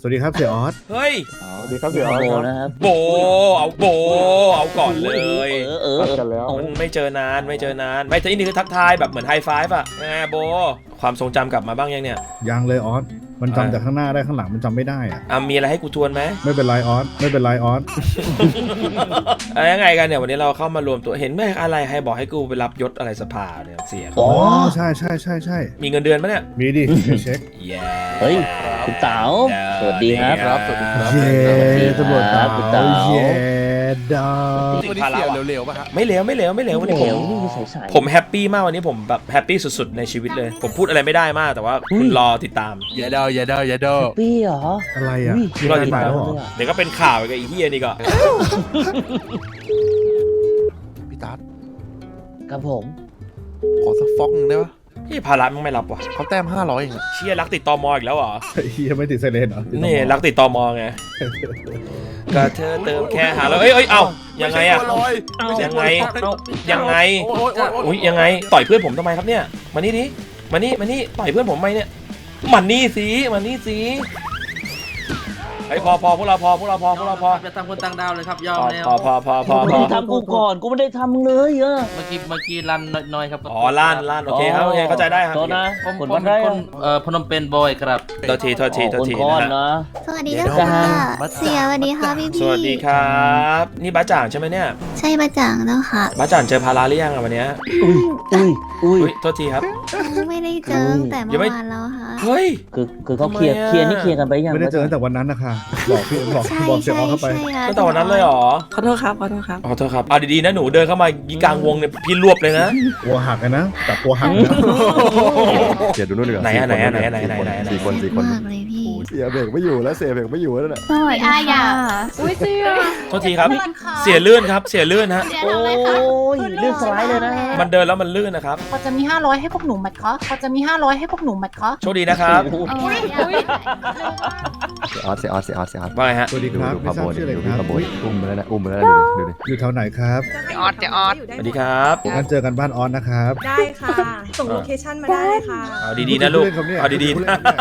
สวัสดีครับเสียออสเฮ้ย สวัสดีครับเสียออสโบครับนะครับโบ เอาโบ เอาก่อนเลย เออเออนัดเออกันแล้ว มันไม่เจอนานไม่เจอนาน ไม่แต่นี่คือทักทายแบบเหมือนไฮไฟฟ์อะแหมโบ ความทรงจำกลับมาบ้างยังเนี่ย ยังเลยออส มันอ่าจำจากข้างหน้าได้ข้างหลังมันจำไม่ได้อะอะมีอะไรให้กูทวนไหมไม่เป็นไรออสไม่เป็นไรออสอะไรยังไงกันเนี่ยวันนี้เราเข้ามารวมตัวเห็นไหมอะไรให้บอกให้กูไปรับยศอะไรสภาเนี่ยเสียอ๋อ ใช่ใช่ใช่ใช่มีเงินเดือนปะเนี่ยมีดิเดี๋ยวเช็คเย้เฮ้ยคุณเต๋าสวัสดีครับครับสวัสดีครับ เย้ตำรวจครับคุณเต๋าเย้ ดาววันนี้เสียเร็วๆป่ะฮะไม่เหลวไม่เหลวไม่เหลววันนี้ผเหลมวนี่คือใสๆผมแฮปปี้มากวันนี้ผมแบบแฮปปี้สุดๆในชีวิตเลย ผมพูดอะไรไม่ได้มากแต่ว่าคุณรอติดตาม อย่าเดาอย่าเดาอย่าเดาปี้เหรออะไรอะอุ้ยมีอะไรใหม่แล้วเหรอเดี๋ยวก็เป็นข่าวอีกไอ้เฮียนี่ก็พี่ตั๊ดครับผม ขอสักฟอกหนึงได้ปะ พี่ภาระมันไม่รับว่ะเขาแต้มห้าร้อยเองอะเชี่ยรักติดตอมออีกแล้วเหรอเฮียไม่ติดไซเรนเหรอนี่รักติดตอมอไงก็เธอเติมแค่หาแล้วเอ้ยเอ้ยเอ้ายังไงอะ ม่ใช่บัวลอยยังไงยังไงโอ้ยโอ้ยโอ้ยอุ้ยยังไงต่อยเพื่อนผมทำไมครับเนี่ยมานี่ดิมานี่มานี่ต่อยเพื่อนผมทำไมเนี่ยมันนี่สิมันนี่สิ ไอ้ยพอพอพวกเราพอพวกเราพอพวกเราพอจะทำคนต่างดาวเลยครับยอพมอแล้วพอพอพอพอกูพไม่อได้ทำกูก่อนกูไม่ได้ทำมึงเลยเออเมื่อกี้เมื่อกี้รันน้อยๆครับอ๋อล้านล้านโอเคครับโอเคเข้าใจได้ครับโทษนะผมคผนมบ้านเป็ได้นคนเอ่อพนมเปญบอยครับโทษทีโทษทีโทษคนทีคอนนะฮะนะสวัสดีเจ้าค่ะเสียสวัสดีค่ะพี่พี่สวัสดีครับ นี่บ้าจ่างใช่ไหมเนี่ย ใช่ประจังแล้วค่ะบ้าจ่างเจอพาราหรือยังอะวันเนี้ยอุ้ยอุ้ยอุ้ยอุ้ยโทษทีครับไม่ได้เจอตั้งแต่ยังเมื่ไม่อวานแล้วค่ะเฮ้ยคือคือเขาเคลียร์ทำไมอะเคลียร์นี่เคลียร์กันไปยังไม่ได้เจอตั้งแต่วันนั้นนะคะบอกพี่บอกใช่บอกเสียอใช่อสเข้าไปใช่ค่ะตั้งแต่วันนั้นเลยเหรอขอโทษครับขอโทษครับขอโทษครับเอาดีๆนะหนูเดินเข้ามายิงกลางวงเนี่ยพี่รวบเลยนะตัวหักอะนะแต่ตัวหักนะเสียดูนู่นดีกว่าไหนอะสี่คไหนอะไหนอะสี่ไหนอะไหนอะ สี่คนสี่คนมากเลยพี่เสียเบรกไม่อยู่แล้วเสียเบรกไม่อยู่แล้วน่ะสวัสดีอาญาค่ะอุ้ยเสียโทษทีครับ เสียลื่นครับ เสียลื่นฮะเสียโอ้ทำไมคะ ยเรื่องสไลด์เลยนะมันเดินแล้วมันลื่นนะครับเขาจะมี 500 ให้พวกหนูมัดเขาเขาจะมี 500 ให้พวกหนูมัดเขาโชคดีนะครับเอาไว้เสียออสเสียออสเสียออสเสียออสว่าไงฮะ สวัสดีดูครับดูไม่พาทราโบบชื่ออะไรดูคพี่รับพาโบอุ๊ยอุ้มไปแล้วนะอุ้มไปแล้วนะดูดิดูดิอยู่แถวไหนครับออดจะออด สวัสดีครับงั้นเจอกันบ้านออสนะครับได้ค่ะ ส่งโลเคชั่นมาได้เลยค่ะ เอาดีๆนะลูก พูดเล่นครับเนี่ยเอาดีๆพูดนะเล่นครับ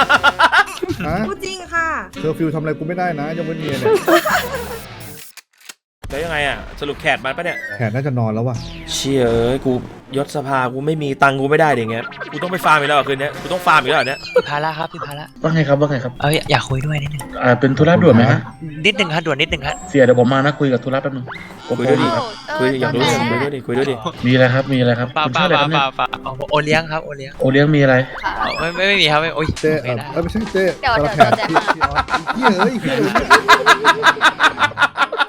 เนี่ยฮะพูดจริงค่ะ เคอร์ฟิวทำอะไรกูไม่ได้นะ ยังไม่เมียเนี่ยแล้วยังไงอะ สรุปแขกมันปะเนี่ย แขนน่าจะนอนแล้วว่ะ เชี่ยเอ้ยกู ยศสภากูไม่มีตังค์กูไม่ได้เดี๋ยวเงี้ยกูต้องไปฟาร์มอีกแล้วเหรอคืนเนี้ยกูต้องฟาร์มอีกแล้วเหรอเนี่ยพี่ภาระครับพี่ภาระว่าไงครับว่าไงครับเอ้ยอยากคุยด้วยนิดนึงอ่าเป็นธุระด่วนไหมฮะนิดนึงครับด่วนนิดนึงครับเสียเดี๋ยวผมมานะคุยกับธุระแป๊บนึงผมคุยด้วยดิครับคุยอยากรู้เรื่องคุยด้วยดิคุยด้วยดิมีอะไรครับมีอะไรครับปลาคุณปลาชื่ออะไรปลาครับปเนี่ลายปลาเอาโอเลี้ยงครับโอเลี้ยงโอเลี้ยงมีอะไรเอาไม่ไม่ไม่มีครับไม่โอ้ยเต้โอเอเคอได้ เอ้ยไม่ใช่เต้เดี๋ยวคนเดี๋ละยวแขเดี๋ยนวพี่พี่ออสเฮ้ยเฮ้ยเฮ้ย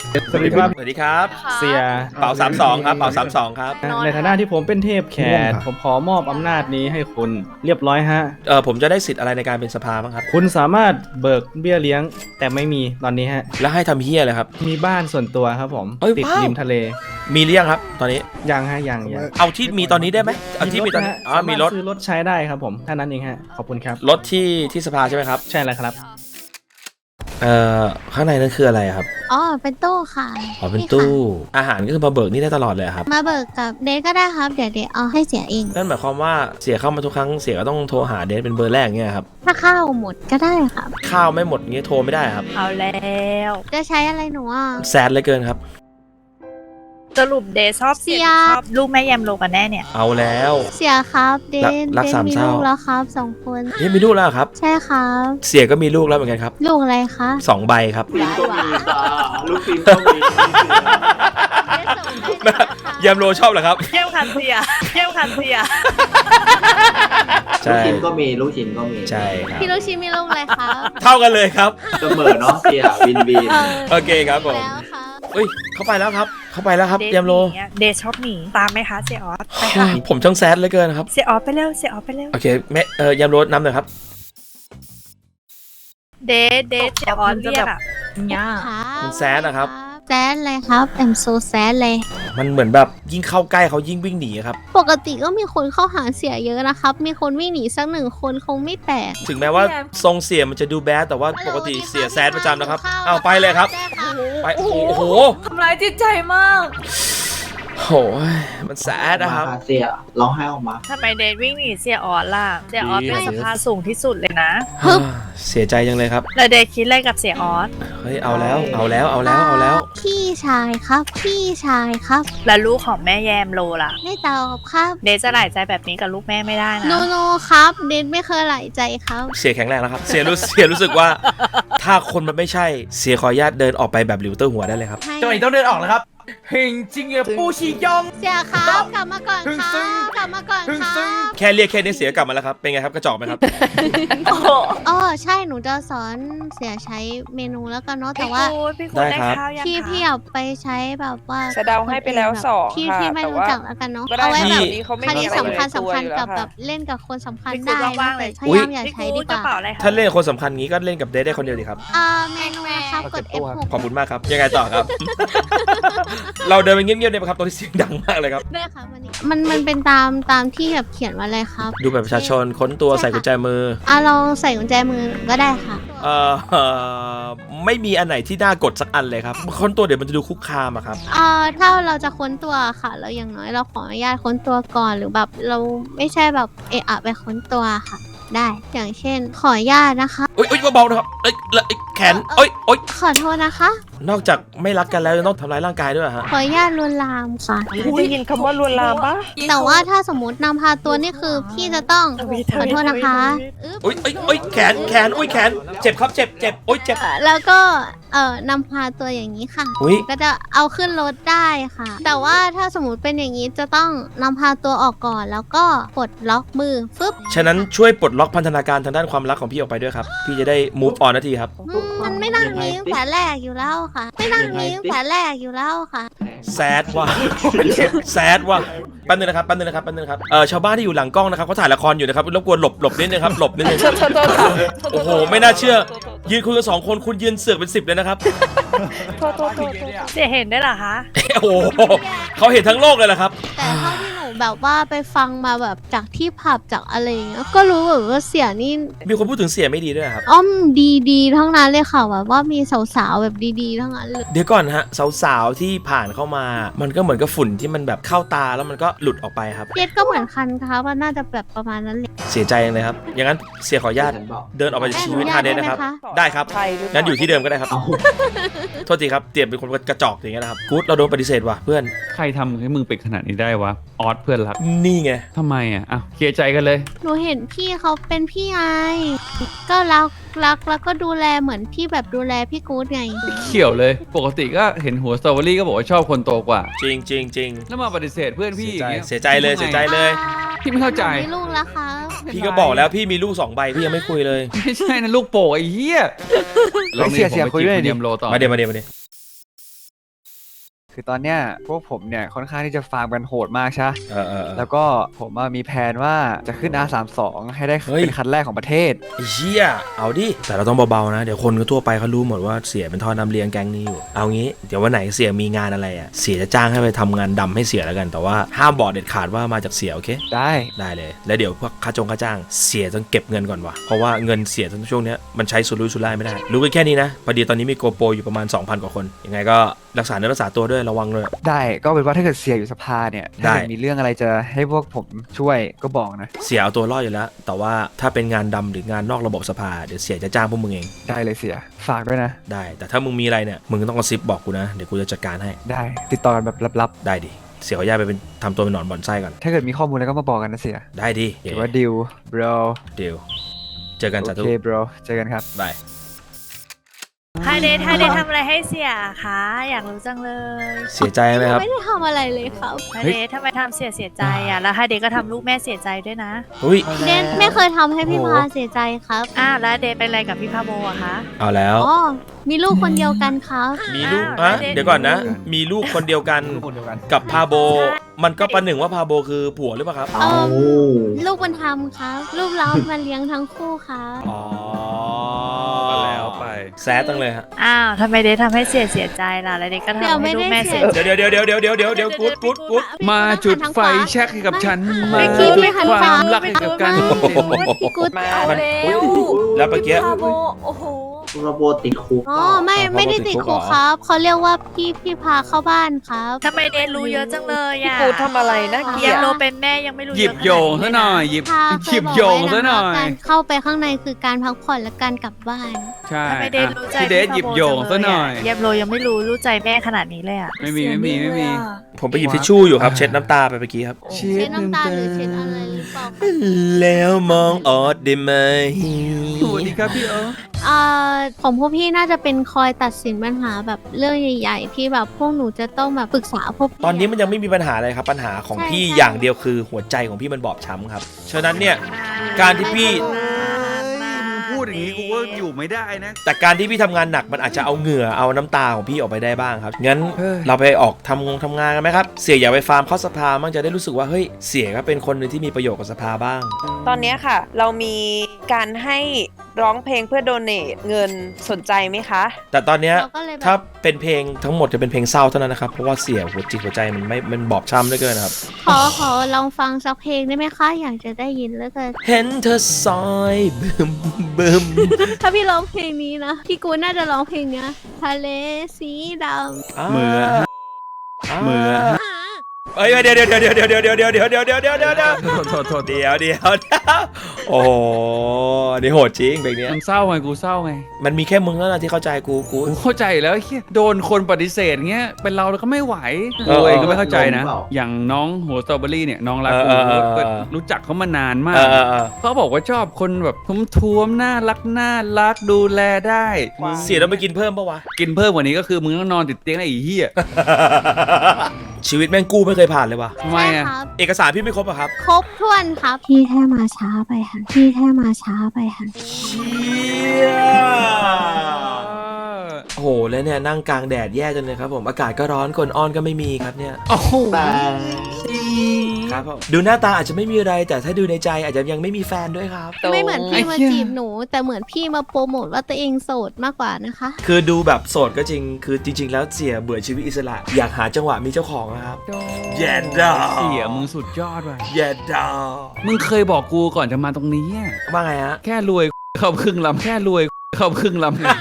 สวัสดีครับ สวัสดีครับ เสียเป่า32ครับ เป่า32ครับ ในฐานะที่ผมเป็นเทพแขกผมขอมอบอำนาจนี้ให้คุณเรียบร้อยฮะ เออผมจะได้สิทธิ์อะไรในการเป็นสภาบ้างครับ คุณสามารถเบิกเบี้ยเลี้ยง แต่ไม่มีตอนนี้ฮะ แล้วให้ทำเฮียอะไรครับ มีบ้านส่วนตัวครับผมเอ้ยติดว้าว ริมทะเล มีหรือยังครับ ตอนนี้ ยังฮะยังยังเอาที่มีตอนนี้ได้ไหมเอาที่มีตอนฮะอ๋อมีรถสาาซื้อรถใช้ได้ครับผมท่านั้นเองฮะขอบคุณครับ รถที่ที่สภาใช่ไหมครับ ใช่แล้วครับ เอ่อข้างในนั่นคืออะไรครับอ๋อเป็นตู้ค่ะอ๋อเป็นตู้อาหารก็คือมาเบิกนี่ได้ตลอดเลยเหรอครับ มาเบิกกับเดทก็ได้ครับเดี๋ยวเดทเอาให้เสียเอง นั่นหมายความว่าเสียเข้ามาทุกครั้งเสียก็ต้องโทรหาเดทเป็นเบอร์แรกเงี้ยครับถ้าข้าวหมดก็ได้ครับ ข้าวไม่หมดเงี้ยโทรไม่ได้ครับ เอาแล้ว จะใช้อะไรหนูอะแซดเหลยเกินครับ สรุปเดย์ชอบเสียเสียชอบลูกแม่แยมโลกันแน่เนี่ย เอาแล้ว เสียครับ เดทรักเดทสามมีเศร้า ลูกแล้วครับสองคนเฮ้ยมีลูกแล้วเหรอครับ ใช่ครับ เสียก็มีลูกแล้วเหมือนกันครับลูกอะไรคะสองใบครับลูกฟิล์มก็มี ยามโลชอบเหรอครับเยี่ยมคันเสียเยี่ยมคันเสียใช่ลูกชิ้นก็มี ลูกชิ้นก็มีใช่ครับ พี่ลูกชิ้นมีลูกอะไรครับเท่ากันเลยครับ เสมอเนาะเสียวินวิน โอเคครับผมแล้วครับ เอ้ย เข้าไปแล้วครับ เข้าไปแล้วครับเดย์ยามโลหนีอะเดย์ชอบหนีตามไหมคะเสียออสไปค่ะผมช่างแซดเหลยเกินครับเสียออสไปเร็วเสียออสไปเร็วโอเคแม่เออยามโลนำหน่อยครับเดย์เดย์เสียออสเรียกอะครับมันแซดนะครับ แซดเลยครับ I'm so sad เลย มันเหมือนแบบยิ่งเข้าใกล้เขายิ่งวิ่งหนีครับ ปกติก็มีคนเข้าหาเสียเยอะนะครับ มีคนวิ่งหนีสักหนึ่งคนคงไม่แปลก ถึงแม้ว่าทรงเสียมันจะดูแบดแต่ว่าปกติเสียแซดประจำนะครับ เอาไปเลยครับ ไป โอ้โห ทำร้ายจิตใจมาก โหมันแสดนะครับมาเสียร้องไห้ออกมา ทำไมเดทวิ่งหนีเสียออสล่ะ เสียออสเป็นสภาสูงที่สุดเลยนะ เสียใจจังเลยครับ แล้วเดทคิดอะไรกับเสียออส เฮ้ยเอาแล้ว เอาแล้ว เอาแล้ว เอาแล้ว พี่ชายครับ พี่ชายครับ แล้วลูกของแม่แยมโลล่ะ ไม่ตอบครับ เดทจะหลายใจแบบนี้กับลูกแม่ไม่ได้นะ โนโนครับ เดนไม่เคยไหลใจครับ เสียแข็งแรงแล้วครับ เสียรู้ เสียรู้สึกว่า ถ้าคนมันไม่ใช่ เสียขออนุญาตเดินออกไปแบบหลิวเตอร์หัวได้เลยครับ ให้จังหวะนี้ต้องเดินออกแล้วครับ เฮงจริงอะปูชียอง เสียครับกลับมาก่อนพึ่งคซึ้รับงกลับมาก่อนครับแค่เรียกแค่นี้เสียกลับมาแล้วครับ เป็นไงครับกระจอกไหมครับอ๋อใช่หนูจะสอนเสียใช้เมนูแล้วกันเนาะแต่ว่า พี่กูดพี่กูดได้ได้ครับ ข้าวยังพี่คะพี่เอาไปใช้แบบว่าสะเดาให้ไปแล้วสองที่ค่ะที่ไม่แต่รู้ว่าจักแล้วกันเนาะก็ได้เอาไว้แบบนี้เขาไม่คมีดีอะไรสำคัญในตัวสำคัญอยู่แล้กัวบค่ะแบบเล่นกับคนสำคัญพี่กูได้ดว่างๆแต่เลยพยายามอย่าพี่ใช้กูดีดกกระว่าเป๋าอะไรคะถ้าเล่นกับคนสำคัญงี้ก็เล่นกับเดทได้คนเดียวดีครับ อ่าเมนูนะ ครับกด F6 ขอบคุณมากครับ ยังไงต่อครับ เราเดินไปเงียบๆได้ไหมครับตรงที่เสียงดังมากเลยครับได้ครับวันนี้มันมันเป็นตามตามที่แบบเขียนไว้เลยครับดูแบบประชาชนค้นตัวใส่กุญแจมืออะลองใส่กุญแจมือก็ได้ค่ะ เอ่อเอ่อไม่มีอันไหนที่น่ากดสักอันเลยครับค้นตัวเดี๋ยวมันจะดูคุกคามอะครับ เอ่อถ้าเราจะค้นตัวค่ะ เราอย่างน้อยเราขออนุญาตค้นตัวก่อนหรือแบบเราไม่ใช่แบบเอะอะไปค้นตัวค่ะ ได้ อย่างเช่น ขออนุญาตนะคะ เอ้ยเอ้ยเบาๆนะครับเอ้ยแล้วเอ้ยแขนเอ้ยเอ้ย ขอโทษนะคะ นอกจากไม่รักกันแล้วยังต้องทำร้ายร่างกายด้วยเหรอฮะ ขออนุญาตลวนลามค่ะ ได้ยินคำว่าลวนลามปะแต่ว่าถ้าสมมตินำพาตัวนี่คือพี่จะต้องขอโทษนะคะอึ๊บเอ้ยเอ้ยเอ้ยแขนแขนอุ้ยแขน เจ็บครับเจ็บเจ็บโอ้ยเจ็บ แล้วก็เอ่อนำพาตัวอย่างนี้ค่ะ อุ๊ย ก็จะเอาขึ้นรถได้ค่ะ แต่ว่าถ้าสมมติเป็นอย่างนี้จะต้องนำพาตัวออกก่อน แล้วก็ปลดล็อกมือฟึบฉะนั้นช่วยปลดล็อกพันธนาการทางด้านความรักของพี่ออกไปด้วยครับ พี่จะได้ move on นาทีครับ อืมมันไม่นั่งนี้ตั้งแต่แรกอยู่แล้วค่ะ ไม่นั่งนี้ตั้งแต่แรกอยู่แล้วค่ะ แซดว่ะแซดว่ะแป๊บนึงนะครับแป๊บนึงนะครับแป๊บนึงนะครับเออชาวบ้านที่อยู่หลังกล้องนะครับเขาถ่ายละครอยู่นะครับรบกวนหลบหลบนิดนึงครับหลบนิดนึงโทษโทษโทษค่ะโอ้โหไม่น่าเชื่อ ยืนคุยกันสองคนคุณยืนเสือกเป็นสิบเลยนะครับ โทษโทษโทษโทษเสียเห็นได้วยเหรอคะโอ้โหเขาเห็นทั้งโลกเลยเหรอครับ แต่เท่าที่หนูแบบว่าไปฟังมาแบบจากที่ผับจากอะไรอย่างเงี้ยก็รู้แบบว่าเสียนี่มีคนพูดถึงเสียไม่ดีด้วยครับ อ้อมดีๆทั้งนั้นเลยค่ะแบบว่ามีสาวๆแบบดีๆทั้งนั้นเลยเดี๋ยวก่อนฮะสาวๆที่ผ่านเข้ามา มันก็เหมือนกับฝุ่นที่มันแบบเข้าตาแล้วมันก็หลุดออกไปครับเย็ดก็เหมือนคันค่ะว่าน่าจะแบบประมาณนั้นเลยเสียใจจังเลยครับอย่างนั้นเสียขออนุญาตฉันบอกเดินออกไปจากชีวิตฮาเดนนะครับ ได้ไหมคะได้ครับใครหรือเปล่างั้นอยู่ที่เดิมก็ได้ครับเอาโทษทีครับเตรียมเป็นคนกระจอกอย่างเงี้ยนะครับกู๊ดเราโดนปฏิเสธว่ะเพื่อนใครทำให้มึงเป็นขนาดนี้ได้วะ ออสเพื่อนรักนี่ไงทำไมอะอ้าวเคลียร์ใจกันเลย หนูเห็นพี่เขาเป็นพี่ไอก็รักรักแล้วก็ดูแลเหมือนพี่แบบดูแลพี่กู๊ดไง เขียวเลย ปกติก็เห็นหัวสตรอเบอรี่ก็บอกว่าชอบคนโตกว่า จริงจริงจริงแล้วมาปฏิเสธเพื่อนพี่เสียใจอย่างงี้เสียใจเลยเสียใจเลย พี่ไม่เข้าใจหนูมีลูกแล้วค่ะพี่ก็บอกแล้วพี่มีลูกสองใบพี่ยังไม่คุยเลย ไม่ใช่นะลูกโป่งไอ้เหี้ยเฮ้ยเสียเสียคุยด้วยดิเดียมโลต่อมาเดี๋ยวมาเดี๋ยวมาเดี๋ยว คือตอนเนี้ยพวกผมเนี่ยค่อนข้างที่จะฟาร์มกันโหดมากใช่ปะเออเออเออ แล้วก็ผมอะมีแผนว่าจะขึ้น R32 ให้ได้เฮ้ย เป็นคันแรกของประเทศ ไอ้เชี่ยเอาดิ แต่เราต้องเบาๆนะ เดี๋ยวคนก็ทั่วไปเขารู้หมดว่าเสียเป็นท่อนำเลี้ยงแก๊งนี้อยู่ เอางี้ เดี๋ยววันไหนเสียมีงานอะไรอะ เสียจะจ้างให้ไปทำงานดำให้เสียแล้วกัน แต่ว่าห้ามบอกเด็ดขาดว่ามาจากเสียโอเค ได้ได้เลย แล้วเดี๋ยวพวกค่าจงค่าจ้างเสียต้องเก็บเงินก่อนวะเพราะว่าเงินเสียช่วงเนี้ยมันใช้สุรุ่ยสุร่ายไม่ได้ รู้กันแค่นี้นะพอดีตอนนี้มีโกโปรอยู่ประมาณ 2,000 กว่าคน ยังไงก็รักษาเนื้อรักษาตัวด้วยระวังเลยได้ก็เป็นว่าถ้าเกิดเสียอยู่สภาเนี่ยได้ถ้าเกิดมีเรื่องอะไรจะให้พวกผมช่วยก็บอกนะ เสียเอาตัวรอดอยู่แล้ว แต่ว่าถ้าเป็นงานดำหรืองานนอกระบบสภาเดี๋ยวเสียจะจ้างพวกมึงเองได้เลยเสียฝากด้วยนะ ได้ แต่ถ้ามึงมีอะไรเนี่ยมึงต้องกระซิบบอกกูนะ เดี๋ยวกูจะจัดการให้ได้ติดต่อกันแบบลับได้ดิเสียขออนุญาตไปเป็นทำตัวเป็นหนอนบ่อนไส้ก่อน ๆ ถ้าเกิดมีข้อมูลอะไรก็มาบอกกันนะเสียได้ดิถือว่าดิว bro เดี๋ยวเจอกันโอจ้าทุเคก bro เจอกันครับ บาย ไฮเดทไฮเดททำอะไรให้เสียคะอยากรู้จังเลยเสียใจไหมครับ ไม่ได้ทำอะไรเลยครับไฮเดททำไมทำเสียเสียใจอะแล้วไฮเดทก็ทำลูกแม่เสียใจด้วยนะอุ้ยเดนไม่เคยทำให้พี่โอ้พาเสียใจครับอ้าวแล้วเดทเป็นอะไรกับพี่พาโบอะคะเอาแล้วอ๋อมีลูกคนเดียวกันครับมีลูกอ้าวฮะแล้วเด็กเดี๋ยวก่อนนะ มีลูกคนเดียวกันคนเดียวกันกับพาโบ มันก็ประหนึ่งว่าพาโบคือผัวหรือเปล่าครับเออลูกบุญธรรมครับ ลูกเรามาเลี้ยงทั้งคู่ครับอ๋อก็ แล้วไปแซดตั้งเลยฮะ อ้าวทำไมเดททำให้เสียเสียใจล่ะแล้วเดทก็เดี๋ยวทำให้ไม่ลูกได้แม่เสีเสียยเดี๋ยวเดี๋ยวเดี๋ยวเดี๋ยวเดี๋ยวเดี๋ยวเดี๋ยวกูดกูดกูดมาจุดไฟแช็กให้กับฉันมาไม่คิดจุดไม่หันคขวาวามรักให้กับกัน พี่กุ๊ดมามันเร็วแล้วเมื่อกี้พาโบโอ้โห คุณมาโบติดคุกอ๋อไม่อ่าไม่ได้ติดเพราะคุว่ากติดคุกเหรอครับเขาเรียกว่าพี่พี่พาเข้าบ้านครับทำไมเดนรู้เยอะจังเลยพี่อะกูทำอะไรนะเกียยังร์โลเป็นแม่ยังไม่รู้หยิบโยงซะหน่อยหยิบพาเคหยิยบบอกโยงไว้ซะนะหคะน่อย การเข้าไปข้างในคือการพักผ่อนและการกลับบ้าน ใช่ทำไมเดนรู้ใจพี่เดชหยิบโยงซะหน่อย เยมโลยังไม่รู้รู้ใจแม่ขนาดนี้เลยอะไม่มีไม่มีไม่มี ผมไปหยิบทิชชู่อยู่ครับ เช็ดน้ำตาไปเมื่อกี้ครับ เช็ดน้ำตาหรือเช็ดอะไรหรือเปล่าคะแล้วมองออดได้ไหมสวัสดีครับพี่เออ อ่าของพวกพี่น่าจะเป็นคอยตัดสินปัญหาแบบเรื่องใหญ่ ๆ ที่แบบพวกหนูจะต้องแบบปรึกษาพวกพี่ ตอนนี้มันยังไม่มีปัญหาอะไรครับ ปัญหาของใช่พี่ใช่ อย่างเดียวคือหัวใจของพี่มันบอบช้ำครับฉะนั้นเนี่ย การที่พี่พูดอย่างนี้กูว่าอยู่ไม่ได้นะ แต่การที่พี่ทำงานหนักมันอาจจะเอาเหงื่อเอาน้ำตาของพี่ออกไปได้บ้างครับงั้นเฮ้ย เราไปออกทำงงทำงานกันไหมครับ เสียอย่าไปฟาร์มเข้าสภามั่งจะได้รู้สึกว่าเฮ้ยเสียก็เป็นคนหนึ่งที่มีประโยชน์กับสภาบ้าง ตอนเนี้ยค่ะ เรามีการให้ ร้องเพลงเพื่อโดเนทเงินสนใจไหมคะ แต่ตอนเนี้ยเราก็เลยแบบ ถ้าเป็นเพลงทั้งหมดจะเป็นเพลงเศร้าเท่านั้นนะครับ เพราะว่าเสียหัวจิตหัวใจมันไม่มันบอบช้ำเหลือเกินนะครับ ขอขอลองฟังสักเพลงได้ไหมคะ อยากจะได้ยินแล้วกันเห็นเธอซอยบึมบึมถ้าพี่ร้องเพลงนี้นะพี่กูน่าจะร้องเพลงเนี้ยทะเลสีดเหมือ เหมือ เอ้ยเดี๋ยวเดี๋ยวเดี๋ยวเดี๋ยวเดี๋ยวเดี๋ยวเดี๋ยวเดี๋ยวเดี๋ยวเดี๋ยวเดี๋ยวเดี๋ยวเดี๋ยวโทษโทษโทษเดี๋ยวเดี๋ยวเดี๋ยวโอ้โหอันนี่โหดจริงเพลงเนี้ยมันเศร้าไงกูเศร้าไงมันมีแค่มึงแล้วนะที่เข้าใจกูกูกูเข้าใจอยู่แล้วไอ้เหี้ยโดนคนปฏิเสธเงี้ยเป็นเราเราก็ไม่ไหวเออ กูเองก็ไม่เข้าใจนะเปล่าอย่างน้องหัวสตรอเบอรี่เนี่ยน้องรักกูเออเออเออ ก็รู้จักเขามานานมาเอก อเออเออเขาบอกว่าชอบคนแบบทุ้มๆน่ารักน่ารักดูแลได้มึงเสียต้องไปกินเพิ่มปะวะ กินเพิ่มกว่านี้ก็คือมึงต้องนอนติดเตียงไอ้เหี้ยชีวิตแม่งกู้ไม่เคยผ่านเลยว่ะทำำไมใช่อะ ครับ เอกสารพี่ไม่ครบอะครับครบถ้วนครับ พี่แค่มาช้าไปค่ะพี่แค่มาช้าไปค่ะโอ้ โหแล้วเนี่ยนั่งกลางแดดแย่จังเลยครับผมอากาศก็ร้อนคนอ้อนก็ไม่มีครับเนี่ยโอ้โหครับผมดูหน้าตาอาจจะไม่มีอะไร แต่ถ้าดูในใจอาจจะยังไม่มีแฟนด้วยครับ ไม่เหมือนพี่มาไอ้เหี้ยจีบหนู แต่เหมือนพี่มาโปรโมทว่าตัวเองโสดมากกว่านะคะ คือดูแบบโสดก็จริง คือจริง ๆ แล้วเสียเบื่อชีวิตอิสระ อยากหาจังหวะมีเจ้าของนะครับ แย่ดอเสียมึงสุดยอดว่ะแย่ดอมึงเคยบอกกูก่อนจะมาตรงนี้อะว่าไงฮะแค่รวยเข้าครึ่งลำแค่รวยเข้าครึ่งลำอ้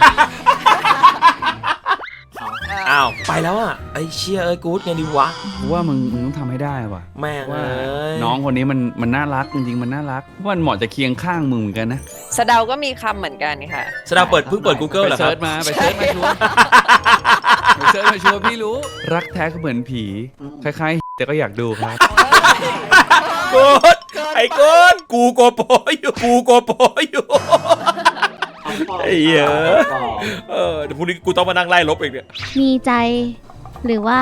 าวไปแล้วอะไอ้เชียเอ้ยกู๊ดไงดีวะ กูว่ามึงมึงต้องทำให้ได้ว่ะแม่งว่าเอ้ยน้องคนนี้มันมันน่ารักจริงๆมันน่ารักว่ามันเหมาะจะเคียงข้างมึงเหมือนกันนะสะเดาก็มีคำเหมือนกันค่ะ สดาเปิดเพิ่งเปิด Google ไปเหรอคเซิรัร์บชมาไปเซิร์ชมาชัวร์ไปเซิร์ชมาชัวร์พี่รู้ รักแท้ก็เหมือนผีคล้ายๆแต่ก็อยากดูครับ กูดไอ้กูดกูโกโปอยู่กูโกโปอยู่ ไอ้เหี้ยเออเดี๋ยวพรุ่งนี้กูต้องมานั่งไล่ลบอีกเนี่ยมีใจ หรือว่า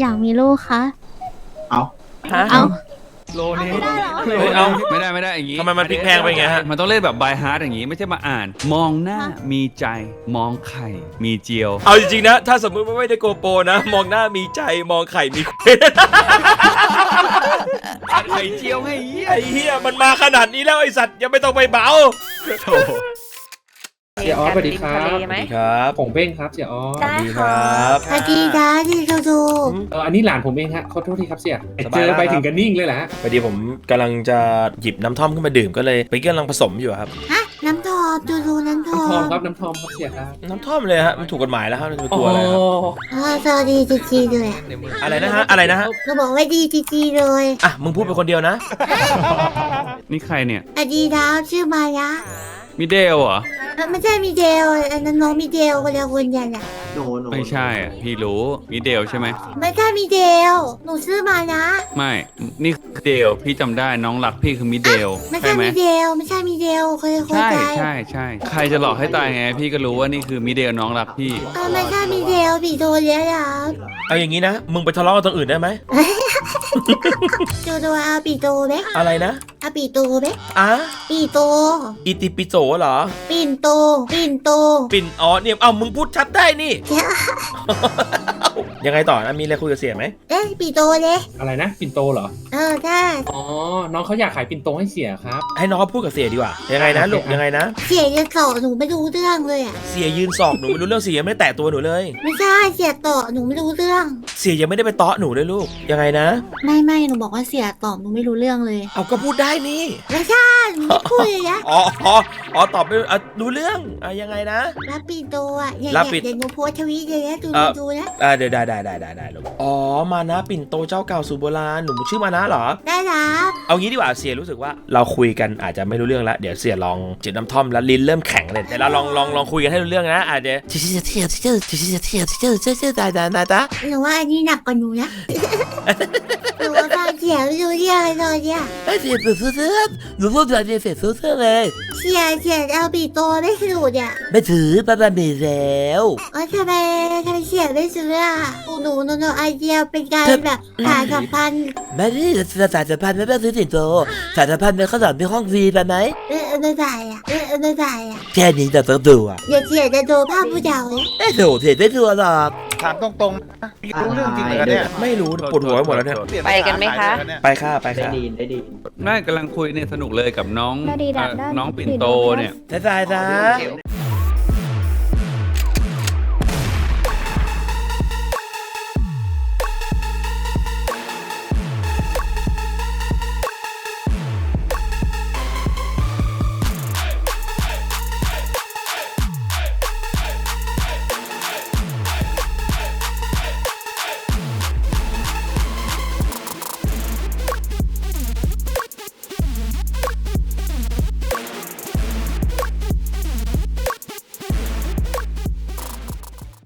อยากมีลูกคะเอาฮะ เอาโลนี้ไม่ได้เหรอไม่เอาไม่ได้ไม่ได้อย่างงี้ทำไมมันพลิกแพลงไปอย่างเงี้ยฮะ มันต้องเล่นแบบบายฮาร์ดอย่างงี้ไม่ใช่มาอ่าน มองหน้ามีใจมองไข่มีเจียว เอาจริงๆนะ ถ้าสมมติว่าไม่ได้โกโปรนะ มองหน้ามีใจมองไข่มี ไข่เจียวไงเหี้ยไอ้เหี้ยมันมาขนาดนี้แล้วไอ้สัตว์ยังไม่ต้องไปเบา โถเสียออสสวัสดีครับ ทะเลไหม ครับผมเบ้งครับเสียออสวัสดีครับสวัสดีค่ะที่ดูดูเอออันนี้หลานผมเองฮะขอโทษทีครับเสียสบายเจอแล้วไปครับถึงกันนิ่งเลยแหละพอดีผมกำลังจะหยิบน้ำท่อมขึ้นมาดื่มก็เลยไปกำลังผสมอยู่ครับ ฮะน้ำทอมดูดูน้ำทอน้ำทอมมครับน้ำทอมครับเสียครับน้ำท่อมเลยฮะมันถูกกฎหมายแล้วครับจะไปกลัวอะไรครับอ่าสวัสดีจีจีเลยอะอะไรนะฮะอะไรนะฮะก็บอกว่าดีจีจีเลยอะมึงพูดเป็นคนเดียวนะ นี่ใครเนี่ยอดีดาวชื่อมายะมิเดลเหรอ เอ้ยไม่ใช่มีเดลอันนั้นน้องมีเดลคนเดียวคนเดียวน่ะหนูหนูไม่ใช่อะพี่รู้มิเดลใช่ไหมไม่ใช่มีเดลหนูชื่อมายะไม่นี่คือเดลพี่จำได้น้องรักพี่คือมิเดลไม่ใช่ใช่ไหมมีเดลไม่ใช่มีเดลเคยคุยใช่กันใช่ใช่ใครจะหลอกให้ตายไง พี่ก็รู้ว่านี่คือมิเดลน้องรักพี่ เออไม่ใช่มีเดลปีโตเลี้ยงแล้วเอาอย่างนี้นะ มึงไปทะเลาะกับตรงอื่นได้ไหมจูโดเอาปีโตไหมอะไรนะเอาปีโตไหมอะปีโต อิติปิโสเหรอปิ่ นโตปิ่นโตปิ่นอ๋อเนี่ย เอ้ามึงพูดชัดได้นี่ ยังไงต่อนะมีอะไรคุยกับเสียไหมเอ๊ะปีโตเลยอะไรนะปิ่นโตเหรอ เออใช่อ๋อ น้องเขาอยากขายปิ่นโตให้เสียครับ ให้น้องเขาพูดกับเสียดีกว่ายังไงนะลูกยังไงนะ เสียยังเกาะหนูไม่รู้เรื่องเลยอะเสียยืนสอบหนูไม่รู้เรื่องเสียยังไม่ได้แตะตัวหนูเลย ไม่ใช่เสียต่อหนูไม่รู้เรื่อง เสียยังไม่ได้ไปเตาะหนูเลยลูกยังไงนะไม่ไม่หนูบอกว่าเสียตอบหนูไม่รู้เรื่องเลยเอาก็พูดได้นี่ไม่ใช่หหนูไม่พูดเลยนะอ๋ออ๋ออ๋อตอบไม่รู้อะรู้เรื่องอะยังไงนะ รับปีโตอะเนี่ยรับปิเดี๋ยวหนูโพสต์ทวิตเลยนะดูเอ่อดูนะอ่าเดี๋ยวได้ได้ได้ได้ได้ลูกอ๋อมานะปิ่นโตเจ้าเก่าสู่โบราณหนูชื่อมานะเหรอ ได้รับเอางี้ดีกว่าเสียรู้สึกว่าเราคุยกันอาจจะไม่รู้เรื่องแล้วเดี๋ยวเสียลองจิบน้ำท่อมแล้วลิ้นเริ่มแข็งเลยแต่เราลองลองลองคุยกันให้รู้เรื่องนะอาจจะชิชิชิชิชิชิชิชิชิชิชิได้ได้ได้ได้หนูว่าอันนี้หนักกว่าหนูนะหนูว่าฟัง เสียงไม่รู้เรื่องอะไรเลยเนี่ยเสียเสียเสียหนูพูดแบบเสียเสียเสียเลย เสียเสียเอาปีโตไม่สูดอะไม่ถือป้าป้ามีแล้วเออทำไมทำไมเสียไม่ซื้ออะหนูหนูหนูไอเดียเป็นการแบบหาสัมพันธ์ไม่ได้สายสัมพันธ์ไม่ต้ซื้อสิงโตสายสัมพันธ์เป็นข้าวสารเป็นห้องฟรีไปไหมเออเออไม่ได้อะเออเออไม่ได้อะแค่นี้แต่ต้องดูอะเดี๋ยวเสียจะดูภาพผู้เยาว์เลยไม่ถูกเสียไม่ถูหรอก ถามตรงๆนะรู้เรื่องจริงเหรอเนี่ยไม่รู้ปวดหัวไปหมดแล้วเนี่ยไปกันไหมคะไปค่ะไปได้ค่ะดีนได้ดีนน่ากำลังคุยเนี่ยสนุกเลยกับน้องได้ดีดับเอ่อได้น้องปิ่นโตเนี่ยสายสายจ้า